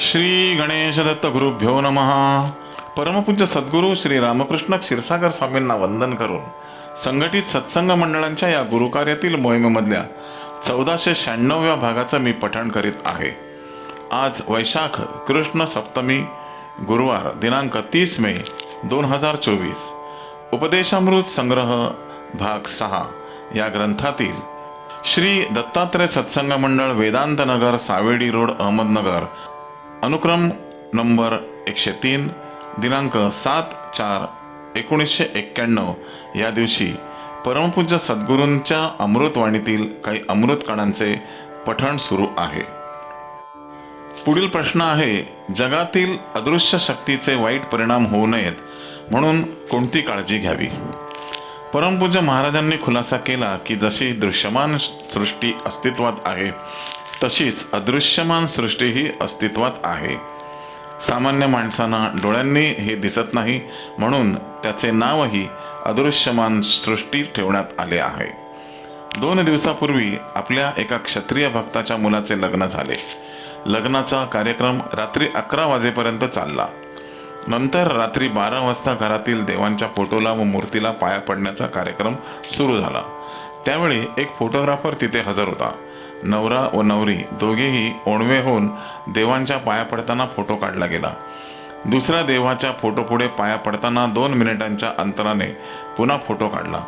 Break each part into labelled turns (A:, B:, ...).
A: श्री गणेश दत्त गुरुभ्यो नमः. परमपूज्य सद्गुरू श्री रामकृष्ण क्षीरसागर स्वामींना वंदन करून संघटित सत्संग मंडळांच्या या गुरुकार्यातील मोहिमेमधल्या चौदाशे शहाण्णव्या भागाचं मी पठण करीत आहे. आज वैशाख कृष्ण सप्तमी गुरुवार दिनांक तीस मे दोन हजार चोवीस. उपदेशामृत संग्रह भाग सहा या ग्रंथातील श्री दत्तात्रय सत्संग मंडळ वेदांत नगर सावेडी रोड अहमदनगर अनुक्रम नंबर एकशे तीन दिनांक सात चार एकोणीसशे एक्क्याण्णव. या दिवशी परमपूज्य सद्गुरूंच्या अमृतवाणीतील काही अमृतकणांचे पठण सुरू आहे. पुढील प्रश्न आहे जगातील अदृश्य शक्तीचे वाईट परिणाम होऊ नयेत म्हणून कोणती काळजी घ्यावी? परमपूज्य महाराजांनी खुलासा केला की जशी दृश्यमान सृष्टी अस्तित्वात आहे तशीच अदृश्यमान सृष्टीही अस्तित्वात आहे. सामान्य माणसांना डोळ्यांनी हे दिसत नाही म्हणून त्याचे नावही अदृश्यमान सृष्टी ठेवण्यात आले आहे. दोन दिवसापूर्वी आपल्या एका क्षत्रिय भक्ताच्या मुलाचे लग्न झाले. लग्नाचा कार्यक्रम रात्री अकरा वाजेपर्यंत चालला. नंतर रात्री बारा वाजता घरातील देवांच्या फोटोला व मूर्तीला पाया पडण्याचा कार्यक्रम सुरू झाला. त्यावेळी एक फोटोग्राफर तिथे हजर होता. नवरा व नवरी दोघेही ओणवे होऊन देवांच्या पाया पडताना फोटो काढला गेला. दुसऱ्या देवाच्या फोटोपुढे पाया पडताना दोन मिनिटांच्या अंतराने पुन्हा फोटो काढला.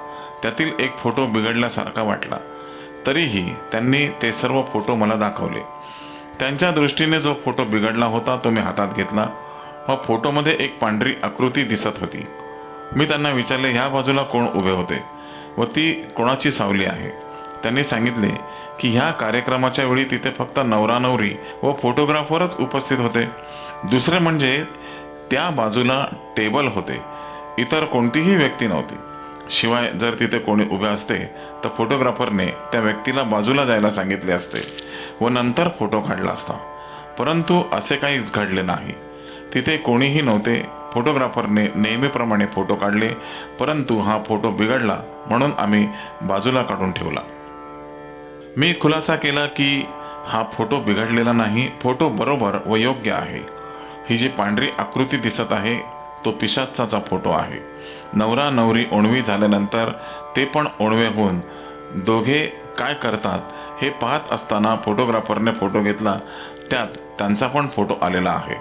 A: त्यातील एक फोटो बिघडल्यासारखा वाटला. तरीही त्यांनी ते सर्व फोटो मला दाखवले. त्यांच्या दृष्टीने जो फोटो बिघडला होता तो मी हातात घेतला. व फोटोमध्ये एक पांढरी आकृती दिसत होती. मी त्यांना विचारले ह्या बाजूला कोण उभे होते? व ती कोणाची सावली आहे? त्यांनी सांगितले की ह्या कार्यक्रमाच्या वेळी तिथे फक्त नवरा नवरी व फोटोग्राफरच उपस्थित होते. दुसरे म्हणजे त्या बाजूला टेबल होते. इतर कोणतीही व्यक्ती नव्हती. शिवाय जर तिथे कोणी उभे असते तर फोटोग्राफरने त्या व्यक्तीला बाजूला जायला सांगितले असते व नंतर फोटो काढला असता. परंतु असे काहीच घडले नाही. तिथे कोणीही नव्हते. फोटोग्राफरने नेहमीप्रमाणे फोटो काढले परंतु हा फोटो बिघडला म्हणून आम्ही बाजूला काढून ठेवला. मी खुलासा केला की हा फोटो बिघडलेला नाही फोटो बरोबर व योग्य आहे. ही जी पांढरी आकृती दिसत आहे तो पिशाचाचा फोटो आहे. नवरा नवरी ओणवी झाल्यानंतर ते पण ओणवे होऊन दोघे काय करतात हे पाहत असताना फोटोग्राफरने फोटो घेतला त्यात त्यांचा पण फोटो आलेला आहे.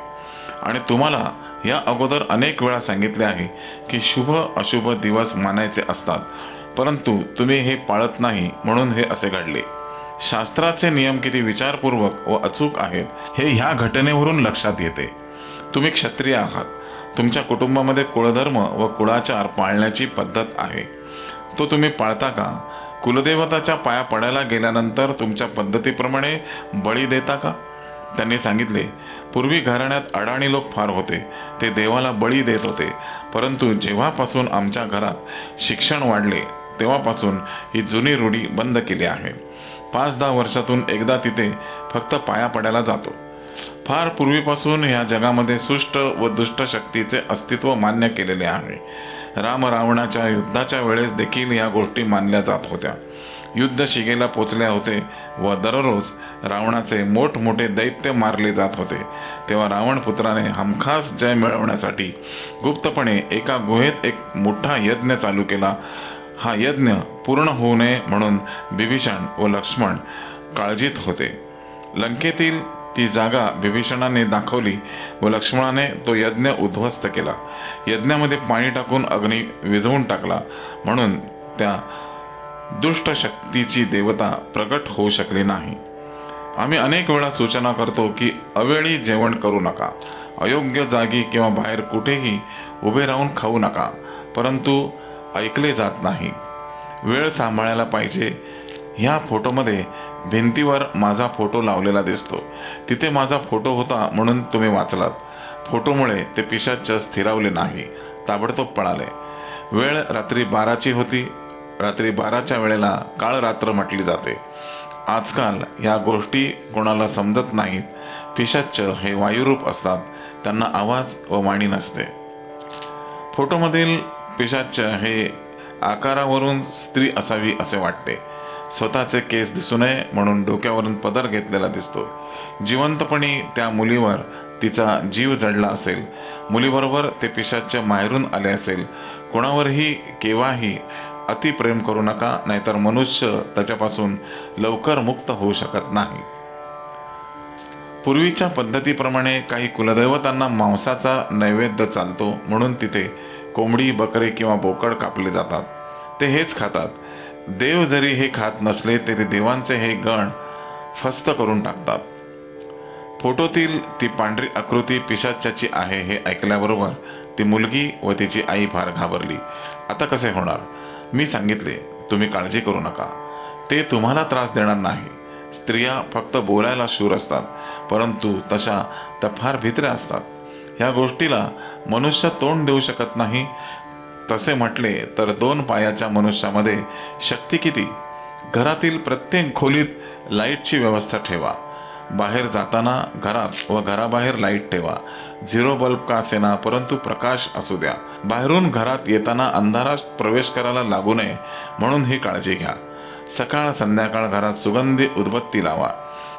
A: आणि तुम्हाला या अगोदर अनेक वेळा सांगितले आहे की शुभ अशुभ दिवस मानायचे असतात परंतु तुम्ही हे पाळत नाही म्हणून हे असे घडले. शास्त्राचे नियम किती विचारपूर्वक व अचूक आहेत हे ह्या घटनेवरून लक्षात येते. तुम्ही क्षत्रिय आहात. तुमच्या कुटुंबामध्ये कुळधर्म व कुळाचार पाळण्याची पद्धत आहे. तो तुम्ही पाळता का? कुलदेवताच्या पाया पडायला गेल्यानंतर तुमच्या पद्धतीप्रमाणे बळी देता का? त्यांनी सांगितले पूर्वी घराण्यात अडाणी लोक फार होते. ते देवाला बळी देत होते. परंतु जेव्हापासून आमच्या घरात शिक्षण वाढले तेव्हापासून ही जुनी रूढी बंद केली आहे. पाच दहा वर्षातून एकदा तिथे फक्त पाया पडायला जातो. फार पूर्वीपासून या जगामध्ये सुष्ट व दुष्ट शक्तीचे अस्तित्व मान्य केलेले आहे. राम रावणाच्या युद्धाच्या वेळेस देखील या गोष्टी मानल्या जात होत्या. युद्ध शिगेला पोचले होते व दररोज रावणाचे मोठमोठे दैत्य मारले जात होते. तेव्हा रावण पुत्राने हमखास जय मिळवण्यासाठी गुप्तपणे एका गुहेत एक मोठा यज्ञ चालू केला. हा यज्ञ पूर्ण होऊ नये म्हणून बिभीषण व लक्ष्मण काळजीत होते. लंकेतील ती जागा बिभीषणाने दाखवली व लक्ष्मणाने तो यज्ञ उद्ध्वस्त केला. यज्ञामध्ये पाणी टाकून अग्नी विझवून टाकला म्हणून त्या दुष्ट शक्तीची देवता प्रकट होऊ शकली नाही. आम्ही अनेक वेळा सूचना करतो की अवेळी जेवण करू नका. अयोग्य जागी किंवा बाहेर कुठेही उभे राहून खाऊ नका. परंतु ऐकले जात नाही. वेळ सांभाळायला पाहिजे. ह्या फोटोमध्ये भिंतीवर माझा फोटो लावलेला दिसतो. तिथे माझा फोटो होता म्हणून तुम्ही वाचलात. फोटोमुळे ते पिशाच स्थिरावले नाही. ताबडतोब पळाले. वेळ रात्री बाराची होती. रात्री बाराच्या वेळेला काळ रात्र म्हटली जाते. आजकाल या गोष्टी कोणाला समजत नाहीत. पिशाच्च हे वायुरूप असतात. त्यांना आवाज व वाणी नसते. फोटोमधील पिशाच हे आकारावरून स्त्री असावी असे वाटते. स्वतःचे केस दिसू नये म्हणून डोक्यावरून पदर घेतलेला दिसतो. जिवंतपणी त्या मुलीवर तिचा जीव जडला असेल मुलीबरोबर ते पिशाच्य माहेरून आले असेल कोणावरही केव्हाही अतिप्रेम करू नका नाहीतर मनुष्य त्याच्यापासून लवकर मुक्त होऊ शकत नाही. पूर्वीच्या पद्धतीप्रमाणे काही कुलदैवतांना मांसाचा नैवेद्य चालतो म्हणून तिथे कोंबडी बकरे किंवा बोकड कापले जातात. ते हेच खातात. देव जरी हे खात नसले तरी देवांचे हे गण फस्त करून टाकतात. फोटोतील ती पांढरी आकृती पिशाच्याची आहे हे ऐकल्याबरोबर ती मुलगी व तिची आई फार घाबरली. आता कसे होणार? मी सांगितले तुम्ही काळजी करू नका. ते तुम्हाला त्रास देणार नाही. स्त्रिया फक्त बोलायला शूर असतात परंतु तशा त्या फार भित्र्या असतात. ह्या गोष्टीला मनुष्य तोंड देऊ शकत नाही. तसे म्हटले तर दोन पायाच्या मनुष्यामध्ये शक्ती किती? घरातील प्रत्येक खोलीत लाईटची व्यवस्था ठेवा. बाहेर जाताना घरात व घराबाहेर लाइट ठेवा. झिरो बल्ब का असेना परंतु प्रकाश असू द्या. बाहेरून घरात येताना अंधारात प्रवेश करायला लागू नये म्हणून ही काळजी घ्या. सकाळ संध्याकाळ घरात सुगंधी उदबत्ती लावा.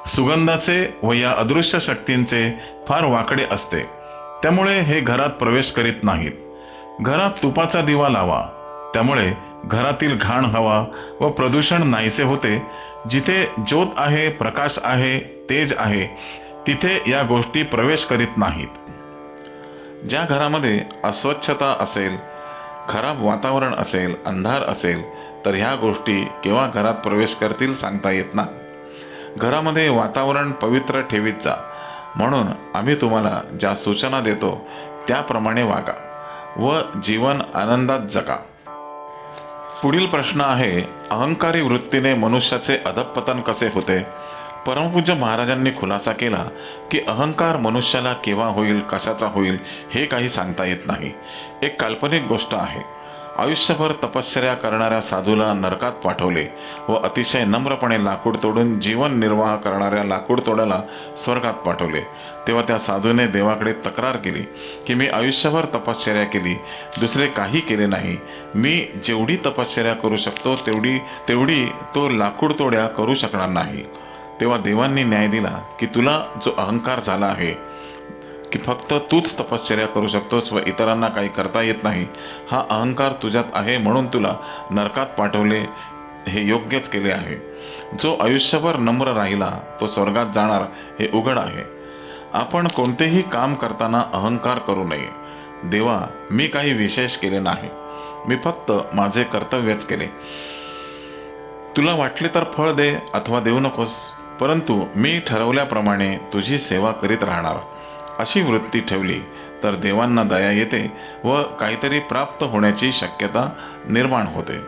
A: सुगंधाचे व या अदृश्य शक्तींचे फार वाकडे असते. त्यामुळे हे घरात प्रवेश करीत नाहीत. घरात तुपाचा दिवा लावा. त्यामुळे घरातील घाण हवा व प्रदूषण नाहीसे होते. जिथे ज्योत आहे प्रकाश आहे तेज आहे तिथे या गोष्टी प्रवेश करीत नाहीत. ज्या घरामध्ये अस्वच्छता असेल खराब वातावरण असेल अंधार असेल तर ह्या गोष्टी केव्हा घरात प्रवेश करतील सांगता येत नाही. घरामध्ये वातावरण पवित्र ठेवीत जा. म्हणून आम्ही तुम्हाला ज्या सूचना देतो त्याप्रमाणे वागा व जीवन आनंदात जगा. पुढील प्रश्न आहे अहंकारी वृत्तीने मनुष्याचे अधपतन कसे होते? परमपूज्य महाराजांनी खुलासा केला की अहंकार मनुष्याला केव्हा होईल कशाचा होईल हे काही सांगता येत नाही. एक काल्पनिक गोष्ट आहे. आयुष्यभर तपश्चर्या करणाऱ्या साधूला नरकात पाठवले व अतिशय नम्रपणे लाकूड तोडून जीवन निर्वाह करणाऱ्या लाकूड तोड्याला स्वर्गात पाठवले. तेव्हा त्या साधूने देवाकडे तक्रार केली की मी आयुष्यभर तपश्चर्या केली दुसरे काही केले नाही. मी जेवढी तपश्चर्या करू शकतो तेवढी तेवढी तो लाकूड तोड्या करू शकणार नाही. तेव्हा देवांनी न्याय दिला की तुला जो अहंकार झाला आहे की फक्त तूच तपश्चर्या करू शकतोस व इतरांना काही करता येत नाही. हा अहंकार तुझ्यात आहे म्हणून तुला नरकात पाठवले हे योग्यच केले आहे. जो आयुष्यभर नम्र राहिला तो स्वर्गात जाणार हे उघड आहे. आपण कोणतेही काम करताना अहंकार करू नये. देवा मी काही विशेष केले नाही. मी फक्त माझे कर्तव्यच केले. तुला वाटले तर फळ दे अथवा देऊ नकोस परंतु मी ठरवल्याप्रमाणे तुझी सेवा करीत राहणार. अशी वृत्ती ठेवली तर देवांना दया येते व काहीतरी प्राप्त होण्याची शक्यता निर्माण होते.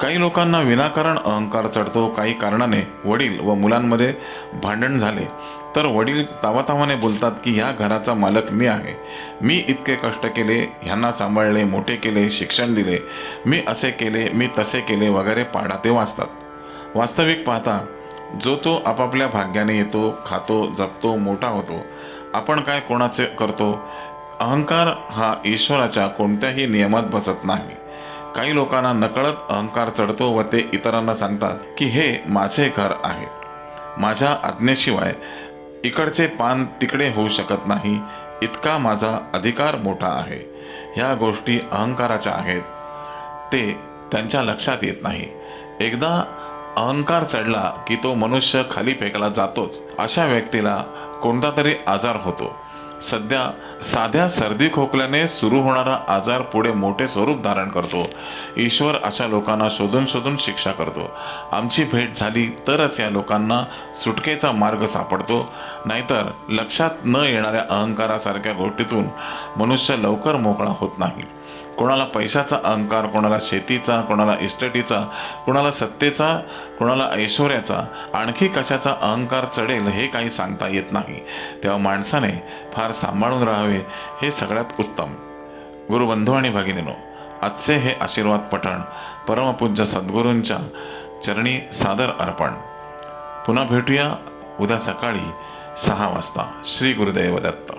A: काही लोकांना विनाकारण अहंकार चढतो काही कारणाने वडील व मुलांमध्ये भांडण झाले. तर वडील तावातावाने बोलतात की ह्या घराचा मालक मी आहे. मी इतके कष्ट केले ह्यांना सांभाळले मोठे केले शिक्षण दिले. मी असे केले मी तसे केले वगैरे पाडाते वाचतात. वास्तविक पाहता जो तो आपापल्या भाग्याने येतो खातो जपतो मोठा होतो आपण काय कोणाचे करतो? अहंकार हा ईश्वराच्या कोणत्याही नियमात बसत नाही. काही लोकांना नकळत अहंकार चढतो व ते इतरांना सांगतात की हे माझे घर आहे. माझ्या आज्ञेशिवाय इकडचे पान तिकडे होऊ शकत नाही. इतका माझा अधिकार मोठा आहे. ह्या गोष्टी अहंकाराच्या आहेत. ते त्यांच्या लक्षात येत नाही. एकदा अहंकार चढला की तो मनुष्य खाली फेकला जातोच. अशा व्यक्तीला कोणता तरी आजार होतो. सध्या साध्या सर्दी खोकल्याने सुरू होणारा आजार पुढे मोठे स्वरूप धारण करतो. ईश्वर अशा लोकांना शोधून शोधून शिक्षा करतो. आमची भेट झाली तरच या लोकांना सुटकेचा मार्ग सापडतो. नाहीतर लक्षात न येणाऱ्या अहंकारासारख्या गोष्टीतून मनुष्य लवकर मोकळा होत नाही. कोणाला पैशाचा अहंकार कोणाला शेतीचा कोणाला इस्टेटीचा कोणाला सत्तेचा कोणाला ऐश्वर्याचा आणखी कशाचा अहंकार चढेल हे काही सांगता येत नाही. तेव्हा माणसाने फार सांभाळून राहावे हे सगळ्यात उत्तम. गुरुबंधू आणि भगिनीनो आजचे हे आशीर्वाद पठण परमपूज्य सद्गुरूंच्या चरणी सादर अर्पण. पुन्हा भेटूया उद्या सकाळी सहा वाजता. श्री गुरुदेव दत्त.